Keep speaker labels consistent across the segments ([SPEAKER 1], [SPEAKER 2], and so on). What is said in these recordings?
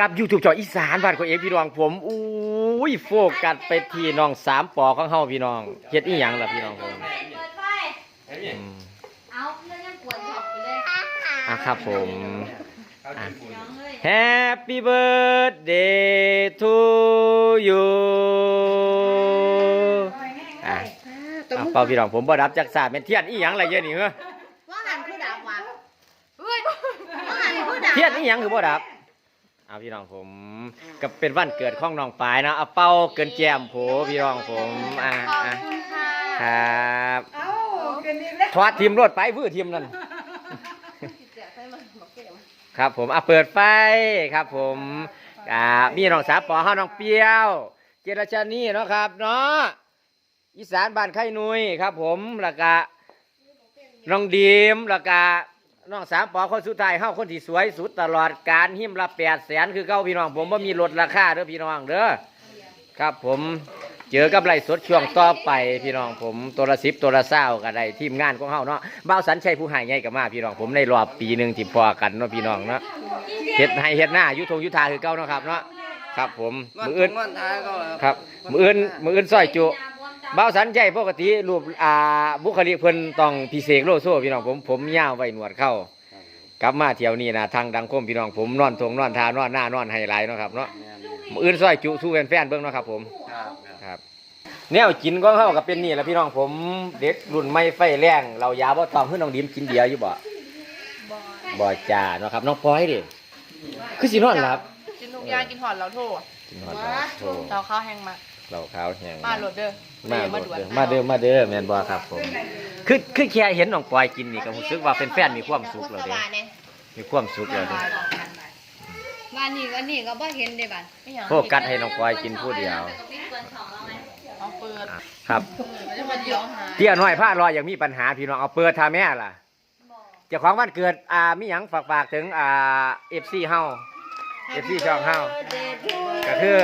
[SPEAKER 1] กับ YouTube จออีสานบ้านของเอกพี่น้องผมอุ้ยโฟกัสไปที่น้องสามปอของเฮาพี่น้องเฮ็ดอีหยังล่ะพี่น้องผม
[SPEAKER 2] เปิดไฟ
[SPEAKER 1] อืม
[SPEAKER 2] เอาเพื่อนยังปวดช็อปไปเลย
[SPEAKER 1] อะครับผม
[SPEAKER 2] น้องเลย
[SPEAKER 1] Happy birthday to you อะอะเป่าพี่น้องผมบ่รับจักษาเป็นเทียนอีหยังล่ะเยอะนี่เหรอ
[SPEAKER 2] ว่าหันคือดับว่ะเฮ้ยว่าหันคือดับ
[SPEAKER 1] เทียนอีหยังคือบ่ดับ เอาพี่น้องผมก็เป็นวันเกิดของน้องปายเนาะเอาเป่าเกินแจมโผพี่น้องผมอะ
[SPEAKER 2] ขอบ
[SPEAKER 1] อะ
[SPEAKER 2] คุณค่ะ
[SPEAKER 1] ครับ
[SPEAKER 3] เอ้าเกินอีกแล้ว
[SPEAKER 1] ทอดทีมรถไปวื้อทีมนั่นครับผมอะเปิดไฟครับผมอ่ามีน้องสาวปอเฮาน้องเปรี้ยว เจรจานี่เนาะครับเนาะอีสานบ้านไข่นุยครับ ผมแล้วก็น้องดีมแล้วก็ น้องสามปอคนสุดท้ายเฮาคนที่สวยสุดตลอดการหิมละแปดแสนคือเก้าพี่น้อง ผมว่ามีลดราคาเด้อพี่น้องเด้อครับผมเจอกับไรสดช่วงต่อไปพี่น้องผมตัวละสิบตัวละเศร้าก็ได้ทีมงานของเฮาเนาะบ่าวสันชัยผู้ใหายใหญ่กับมาพี่น้องผมในรอบปีหนึ่งที่พอกันเนาะพี่น้องเนาะเฮ็ดให้เฮ็ดหน้ายุทงยุทธาคือเก้าเนาะครับเนาะครับผมมืออื่น
[SPEAKER 4] มันท้ายก็
[SPEAKER 1] ครับมืออื่นมืออื่นซอยจุ บ่าวสันใจปกติรูปอ่าบุคลิกเพิ่นต้องพิเศษโลโซพี่น้องผมผมยาวไว้หนวดเข้ากลับมาเที่ยวนี้นะทางดังคมพี่น้องผมนอนทงนอนทานอนหน้านอนไฮไลท์เนาะครับเนาะมืออื่นซอยจุสู้แฟนๆเบิ่งเนาะครับ ผม
[SPEAKER 4] ครับ
[SPEAKER 1] ครับแนวกินของเฮาก็เป็นนี่แหละพี่น้องผมเด็กรุ่นใหม่ไฟแรงเรายาบ่ต้องเฮือน้องดิมกินเบียร์อยู่บ่บ่จ้าเนาะครับน้องปอยดิคือสินอนหลับ
[SPEAKER 3] กินทุกอย่างกินหอดเราโทษ
[SPEAKER 1] กินนอนหลับโธ่
[SPEAKER 3] เราข้าวแห้งมา
[SPEAKER 1] เราขาวแห้ง
[SPEAKER 3] มาโหลดเด้อ
[SPEAKER 1] มา
[SPEAKER 3] มา
[SPEAKER 1] เด้
[SPEAKER 3] ด่วน
[SPEAKER 1] อมาเด้อมาเด้อแม่นบ่ครับผมคือคือแค่เห็นน้องปอยกินนี่ก็รู้สึกว่าเป็นแฟนมีความสุขแล้วเด้มีความสุขแล้วเด้
[SPEAKER 2] บ้านนี้วันนี้ก็บ่เห็นเด้บัด
[SPEAKER 1] โฟกัสให้น้องปอยกินผู้เดียว
[SPEAKER 3] เอาเปิด
[SPEAKER 1] ครับ
[SPEAKER 3] จะมาเดียวหาย
[SPEAKER 1] เตี้ยน้อยผ้ารอยยังมีปัญหาพี่น้องเอาเปิดทาแม่ล่ะเจ้าของวันเกิดอ่ามีหยังฝากฝากถึงอ่า FC เฮา FC ช่องเฮาก็คือ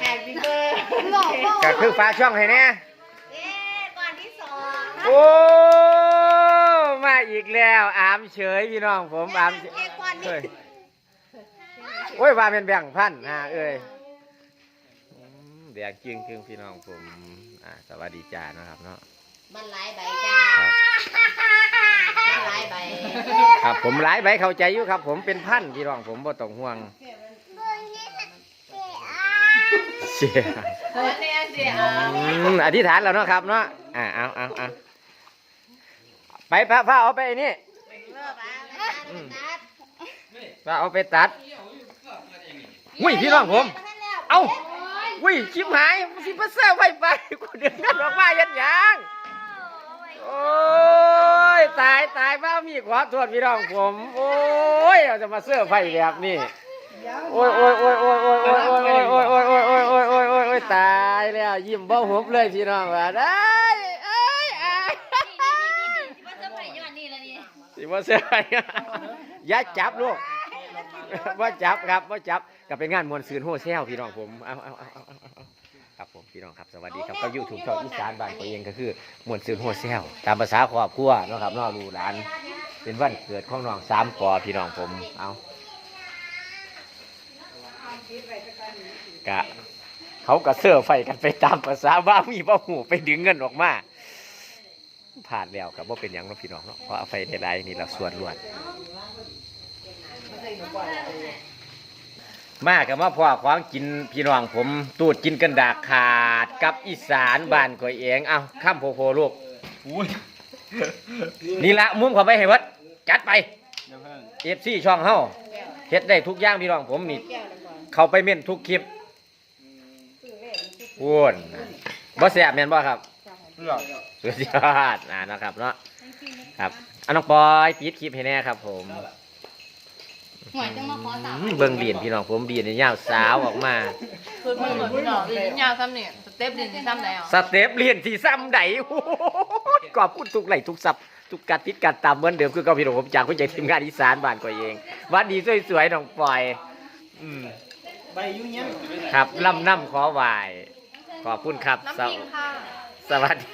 [SPEAKER 2] แฮปปี้เบิร์ดบอกบอ ก
[SPEAKER 1] ก็คือฟ้ากช่องให้แน่
[SPEAKER 2] เอ๊ะก่อนที่สอง
[SPEAKER 1] โอ้มาอีกแล้วอามเฉยพี่น้องผมอามเฉย
[SPEAKER 2] เอ๊ะก่อนที่
[SPEAKER 1] เฮ้ยโอ้ยว่าเป็นแบ่งพันฮะเอ้ยอืมแดงจึงจึงพี่น้องผมอ่าสวัสดีจ้านะครับเนาะ
[SPEAKER 2] มันหลายใบจ้า
[SPEAKER 1] ครับ
[SPEAKER 2] มันหลายใบ
[SPEAKER 1] ครับผมหลายใบเข้าใจอยู่ครับ ผมเป็นพันพี่น้องผมบ่ต้องห่วง เชี่ย
[SPEAKER 3] เฮ้ยเนี่ยเสีย
[SPEAKER 1] อืมอธิษฐานแล้วเนาะครับเนาะอ่าเอาเอาเอาไปพระพระเอาไปนี่
[SPEAKER 2] เลิกแล้วอืม
[SPEAKER 1] พระเอาไปตัดอุ้ยพี่น้องผม เอ้าอุ้ยชิบหายสิมาเซอร์ไฟไปกูเดือดร้อนออกมายันยังโอ้ยตายตายบ้ามีขอโทษพี่น้องผม โอ้ยเราจะมาเสื้อร์ไฟแบบนี้ โอ้ยโอ้ยโอ้ยโอ้ยโอ้ยโอ้ย แล้ว ยิ้มเบ้าหุบเลยพี่น้องว่าได้เอ้ยอาย
[SPEAKER 2] มันจะไปย้อนนี่ละนี่
[SPEAKER 1] สิมาเสื้อร์ไฟอย่าจับลูกว่าจับครับว่าจับก็เป็นงานมวลซืนโฮเซลพี่น้องผมเอาเอาเอาเอาเอาเอาครับผมพี่น้องครับสวัสดีครับก็ยูทูบช่องอีสานบ้านตัวเองก็คือมวลซืนโฮเซลตามภาษาครอบครัวเนาะครับเน้องลูกหลาน เป็นวันเกิดของน้องสามปอพี่น้องผมเอากะ เขาก็เสื้อร์ไฟกันไปตามภาษาว่ามีบ่หูไปดึงเงินออกมาผ่านแล้วกับว่าเป็นอย่างเนาะพี่น้องเนาะเพราะเอาไฟในไรนี่เราส่วนรวดมากับมาพ่อของกินพี่น้องผมตูดกินกันดากขาดกับอีสานบ้านก่อยเองเอาข้ามโพโพลูกนี่ละมุมเข้าไปให้เบิดจัดไปเอฟซีช่องเฮาเฮ็ดได้ทุกอย่างพี่น้องผมนี่เข้าไปเม่นทุกคลิป พูนบ่แซ่บแม่นบ่ครับสุดยอดอ่านะครับเนาะครับอันน้องปอยปิดคลิปให้แน่ครับ ผม
[SPEAKER 2] หวยจะมาขอสาม
[SPEAKER 1] อืมเบิ่งเดียนพี่น้องผมเดียนยาวสาวออกมา
[SPEAKER 3] คือมันเหมือนพี่น้องลิ้นยาวซ้ำเนี่ยสเต็ปลิ้นที่ซ้ำแล้ว
[SPEAKER 1] สเต็ปเรียนที่ซ้ำใดโอ้โหขอบคุณทุกไหลทุกสับทุกการติดการตามเหมือนเดิมคือเก็พี่น้องผมจากผู้ใจทีมงานอีสานบ้านก็เองหวันดีสวยๆน้องปอย อืม
[SPEAKER 4] ใบยุ่งยัง
[SPEAKER 1] ครับลำน้ำขอไหว ขอบคุณครับ
[SPEAKER 3] น้ำพริกค่ะ
[SPEAKER 1] สวัสดี